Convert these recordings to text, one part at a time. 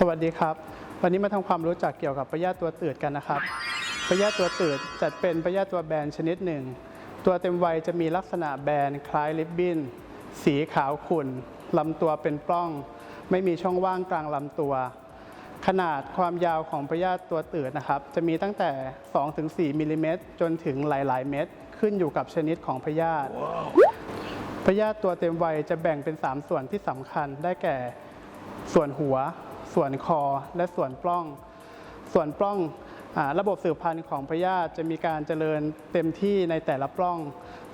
สวัสดีครับ วันนี้มาทำความรู้จักเกี่ยวกับพยาธิตัวตืดกันนะครับพยาธิตัวตืดจัดเป็นพยาธิตัวแบนชนิดหนึ่ง ตัวเต็มวัยจะมีลักษณะแบนคล้ายริบบิ้น สีขาวขุ่นลำตัวเป็นปล้อง ไม่มีช่องว่างกลางลำตัว ขนาดความยาวของพยาธิตัวตืดนะครับ จะมีตั้งแต่ 2-4มิลลิเมตรจนถึงหลาย ๆ เม็ดขึ้นอยู่กับชนิดของพยาธิพยาธิตัวเต็มวัยจะแบ่งเป็น 3 ส่วนที่สำคัญได้แก่ส่วนหัว ส่วนคอและส่วนปล้อง ส่วนปล้องอระบบสืบพันธุ์ของพยาธิจะมีการเจริญเต็มที่ในแต่ละปล้อง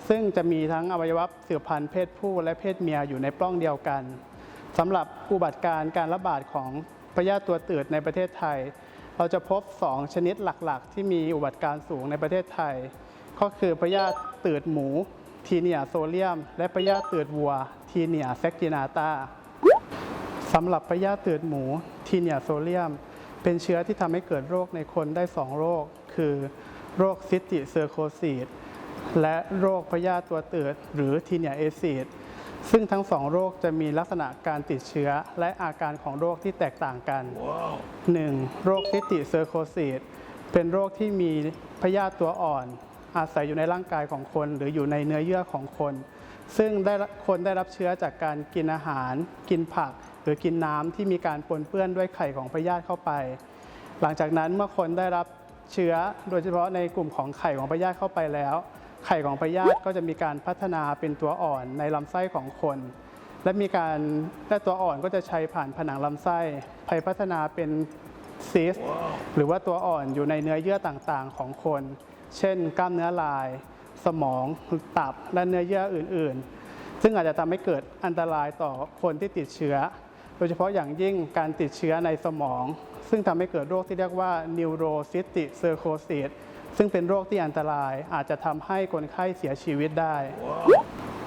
ซึ่งจะมีทั้งอวัยวะสืบพันธุ์เพศผู้และเพศเมียอยู่ในปล้องเดียวกันสำหรับอุบัติการ์การระบาดของพยาธิตัวตืดในประเทศไทย เราจะพบ 2 ชนิดหลักๆ ที่มีอุบัติการ์สูงในประเทศไทย ก็คือพยาธิตืดหมูทีเนียโซเลียม และพยาธิตืดวัว ทีเนียแซกกินาตา สำหรับพยาธิตืดหมูทีเนียโซเลียม เป็นเชื้อที่ทำให้เกิดโรคในคนได้ 2 โรค คือโรคซิสติเซอร์โคซีดและโรคพยาธิตัวตืดหรือทีเนียเอซีดซึ่งทั้งสองโรคจะมีลักษณะการติดเชื้อและอาการของโรคที่แตกต่างกัน 1. โรคซิสติเซอร์โคซีดเป็นโรคที่มีพยาธิตัวอ่อน อาศัยอยู่ในร่างกายของคน หรืออยู่ในเนื้อเยื่อของคน ซึ่งได้รับคนได้รับเชื้อจากการกินอาหาร กินผัก หรือกินน้ำที่มีการปนเปื้อนด้วยไข่ของพยาธิเข้าไป หลังจากนั้นเมื่อคนได้รับเชื้อโดยเฉพาะในกลุ่มของไข่ของพยาธิเข้าไปแล้ว ไข่ของพยาธิก็จะมีการพัฒนาเป็นตัวอ่อนในลำไส้ของคน และมีการและตัวอ่อนก็จะใช้ผ่านผนังลำไส้ไปพัฒนาเป็นซิสหรือว่าตัวอ่อนอยู่ในเนื้อเยื่อต่างๆของคน เช่น กล้ามเนื้อลาย สมอง ตับ และเนื้อเยื่ออื่น ๆ ซึ่งอาจจะทำให้เกิดอันตรายต่อคนที่ติดเชื้อ ยเฉพาะอย่างยิ่งการติดเชื้อในสมอง ซึ่งทำให้เกิดโรคที่เรียกว่า neurocystic cirrhosis ซึ่งเป็นโรคที่อันตรายอาจจะทำให้คนไข้เสียชีวิตได้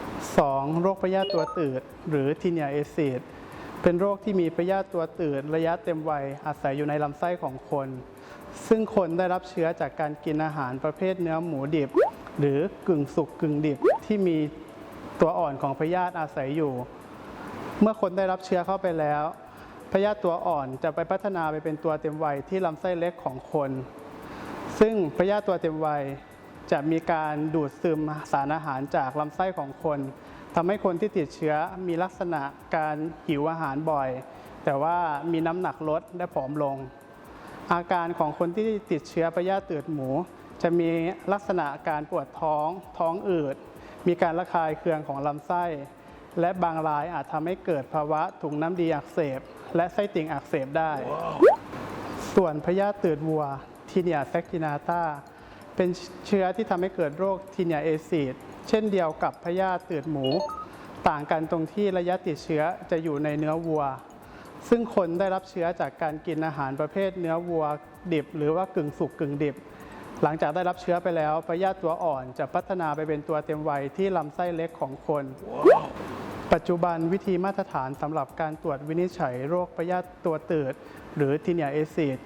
2. โรคพยาธิตัวตืด หรือทีเนียเอซิดเป็นโรคที่มีพยาธิตัวตืดระยะเต็มวัยอาศัยอยู่ในลำไส้ของคน ซึ่งคนได้รับเชื้อจากการกินอาหารประเภทเนื้อหมูดิบ หรือกึ่งสุกกึ่งดิบที่มีตัวอ่อนของพยาธิอาศัยอยู่ เมื่อคนได้รับเชื้อเข้าไปแล้วพยาธิตัวอ่อนจะไปพัฒนาไปเป็นตัวเต็มวัยที่ลำไส้เล็กของคน ซึ่งพยาธิตัวเต็มวัยจะมีการดูดซึมสารอาหารจากลำไส้ของคนทำให้คนที่ติดเชื้อมีลักษณะการหิวอาหารบ่อย แต่ว่ามีน้ำหนักลดและผอมลง อาการของคนที่ติดเชื้อพยาธิตืดหมู จะมีลักษณะการปวดท้อง ท้องอืด มีการระคายเคืองของลำไส้ และบางรายอาจทำให้เกิดภาวะถุงน้ำดีอักเสบ และไส้ติ่งอักเสบได้ ส่วนพยาธิตืดวัวทีเนียแซกินาตาเป็นเชื้อที่ทำให้เกิดโรคทีเนียเอซีดเช่นเดียวกับพยาธิตืดหมู ต่างกันตรงที่ระยะติดเชื้อจะอยู่ในเนื้อวัว ซึ่งคนได้รับเชื้อจากการกินอาหารประเภทเนื้อวัวดิบ หรือว่ากึ่งสุกกึ่งดิบ หลังจากได้รับเชื้อไปแล้วพยาธิตัวอ่อนจะพัฒนาไปเป็นตัวเต็มวัยที่ลำไส้เล็กของคน ปัจจุบันวิธีมาตรฐานสำหรับการตรวจวินิจฉัยโรคพยาธิตัวตืด หรือทีเนียเอซิด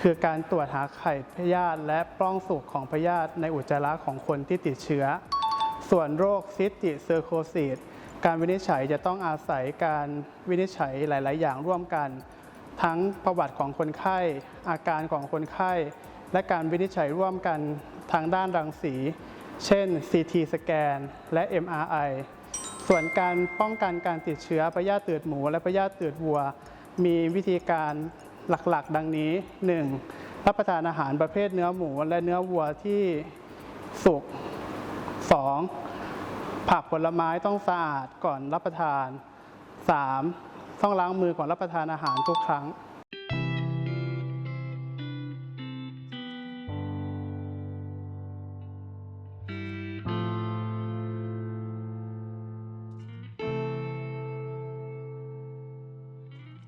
คือการตรวจหาไข่พยาธิและปล้องสุกของพยาธิในอุจจาระของคนที่ติดเชื้อ ส่วนโรคซิสติเซอร์โคซิสการวินิจฉัยจะต้องอาศัยการวินิจฉัยหลาย ๆ อย่างร่วมกัน ทั้งประวัติของคนไข้ อาการของคนไข้ และการวินิจฉัยร่วมกันทางด้านรังสี เช่น CT สแกนและ MRI ส่วนการป้องกันการติดเชื้อพยาธิตืดหมู และพยาธิตืดวัว มีวิธีการหลักๆ ดังนี้ 1. รับประทานอาหารประเภทเนื้อหมูและเนื้อวัวที่สุก 2. ผักผลไม้ต้องสะอาดก่อนรับประทาน 3. ต้องล้างมือก่อนรับประทานอาหารทุกครั้ง